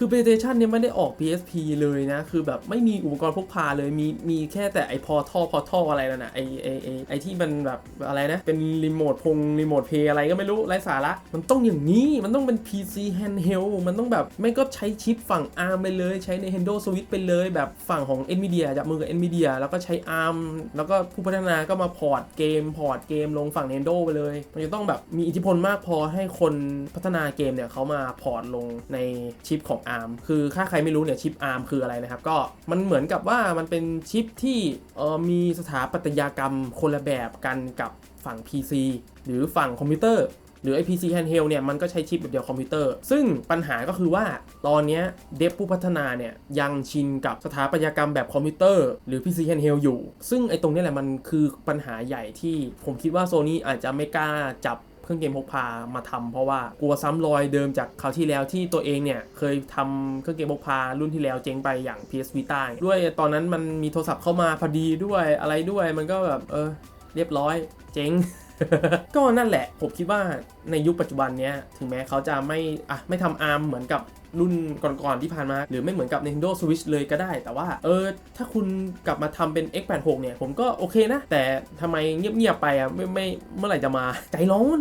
คือ PlayStation เนี่ยไม่ได้ออก PSP เลยนะ คือแบบไม่มีอุปกรณ์พกพาเลย มีมีแค่แต่ไอพอท่อพอท่ออะไรนั่นนะไอไอไอไอที่มันแบบอะไรนะ เป็นรีโมทพงรีโมทเพย์อะไรก็ไม่รู้ไร้สาระ มันต้องอย่างนี้ มันต้องเป็น PC handheld มันต้องแบบไม่ก็ใช้ชิปฝั่ง ARM ไปเลย ใช้ใน Nintendo Switch ไปเลย แบบฝั่งของ Nvidia จับมือกับ Nvidia แล้วก็ใช้ ARM แล้วก็ผู้พัฒนาก็มาพอร์ตเกมพอร์ตเกมลงฝั่ง Nintendo ไปเลย มันจะต้องแบบมีอิทธิพลมากพอให้คนพัฒนาเกมเนี่ยเขามาพอร์ตลงในชิปของ ARM คือถ้าใครไม่รู้เนี่ยชิป ARM คืออะไรนะครับ ก็มันเหมือนกับว่ามันเป็นชิปที่เออมีสถาปัตยกรรมคนละแบบกันกับฝั่ง PC หรือฝั่งคอมพิวเตอร์หรือไอ PC handheld เนี่ยมันก็ใช้ชิปแบบเดียวคอมพิวเตอร์ ซึ่งปัญหาก็คือว่าตอนนี้เดฟผู้พัฒนาเนี่ยยังชินกับสถาปัตยกรรมแบบคอมพิวเตอร์หรือ PC handheld อยู่ ซึ่งไอตรงนี้แหละมันคือปัญหาใหญ่ที่ผมคิดว่าโซนี่อาจจะไม่กล้าจับ เครื่องเกมพกพามาทำเพราะว่ากลัวซ้ำรอยเดิมจากคราวที่แล้วที่ตัวเองเนี่ยเคยทำเครื่องเกมพกพารุ่นที่แล้วเจ๊งไปอย่าง PS Vita ด้วยตอนนั้นมันมีโทรศัพท์เข้ามาพอดีด้วยอะไรด้วยมันก็แบบเออเรียบร้อยเจ๊งก็นั่นแหละ ผมคิดว่าในยุคปัจจุบันเนี้ยถึงแม้เขาจะไม่อะไม่ทำอาร์มเหมือนกับรุ่นก่อนๆที่ผ่านมา หรือไม่เหมือนกับ Nintendo Switch เลยก็ได้ แต่ว่า เออ ถ้าคุณกลับมาทำเป็น X86 เนี่ย ผมก็โอเคนะ แต่ทำไมเงียบๆไปอะไม่ไม่เมื่อไหร่จะมา ใจร้อน